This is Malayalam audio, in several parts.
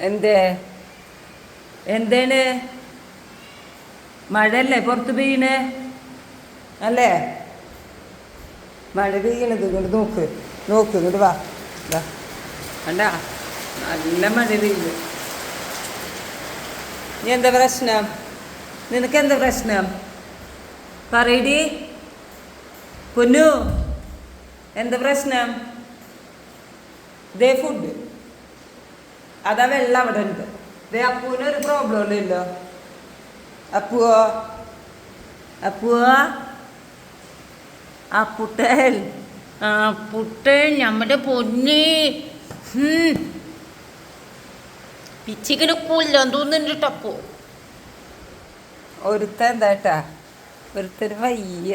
എന്തേ? എന്തേണ്? മഴയല്ലേ? പുറത്ത് പെയ്യണേ? അല്ലേ? മഴ പെയ്യണത് ഇങ്ങോട്ട് നോക്ക്. നോക്ക് ഇങ്ങോട്ട് വാ. ദാ. കണ്ടാ? നല്ല മഴ പെയ്യുന്നു നീ എന്താ പ്രശ്നം? നിനക്ക് എന്താ പ്രശ്നം? പറയടി. പൊന്നു എന്താ പ്രശ്നം? ദേ ഫുഡ് അതാ വെള്ളം അവിടെ ഉണ്ട്. ദേ അപ്പൂവിന് ഒരു പ്രോബ്ലം ഇല്ലല്ലോ അപ്പുവോ? അപ്പുവോ? അപ്പുട്ടേൽ ആ പുട്ടൻ നമ്മുടെ പൊന്നി. പിച്ചിക്കിന് കൊല്ലാൻ തോന്നുന്നുണ്ട് ഒരുത്ത എന്താട്ടാ ഒരുത്തന് വയ്യ.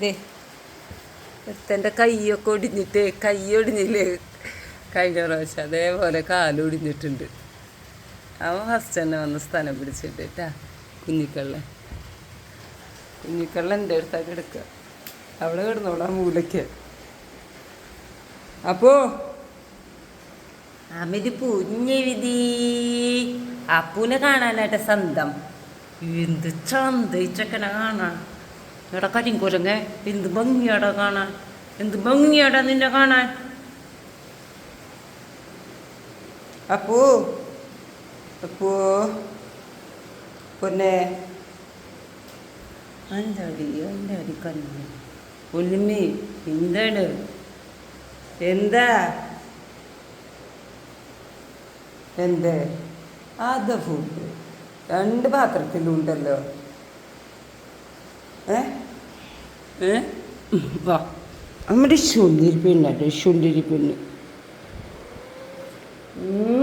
ദേ ഒരുത്തന്റെ കൈയൊക്കെ ഒടിഞ്ഞിട്ട് കൈ ഒടിഞ്ഞില്ലേ കഴിഞ്ഞ പ്രാവശ്യം അതേപോലെ കാലൊടിഞ്ഞിട്ടുണ്ട്. അവൻ ഫസ്റ്റ് തന്നെ വന്ന് സ്ഥലം പിടിച്ചിട്ട് കേട്ടാ കുഞ്ഞിക്കള്ള കുഞ്ഞിക്കള്ള എന്റെ അടുത്താക്കി എടുക്കുക അവിടെ കിടന്നോളാം മൂലയ്ക്ക്. അപ്പോ? അമിത് പുഞ്ഞെഴുതി അപ്പൂനെ കാണാനായിട്ട് സ്വന്തം എന്ത് ചന്തയിച്ചൊക്കെ കാണാൻ എടാ കരിങ്കുരങ്ങ എന്ത് ഭംഗിയാടാ കാണാൻ എന്ത് ഭംഗിയാടാ നിന്നെ കാണാൻ. അപ്പൂ അപ്പൂ. പൊന്നെ. അഞ്ചടി അഞ്ചടി കണ്ണു. ഒല്ലുമ്മി എന്താണ് എന്താ? എന്ത്? അത് ഫുഡ്. രണ്ട് പാത്രത്തിലുണ്ടല്ലോ ഏ? ഏ? വാ. നമ്മുടെ ശുണ്ടിരി പെണ്ണട്ടെ ശുണ്ടിരി പെണ്ണ് ഉം.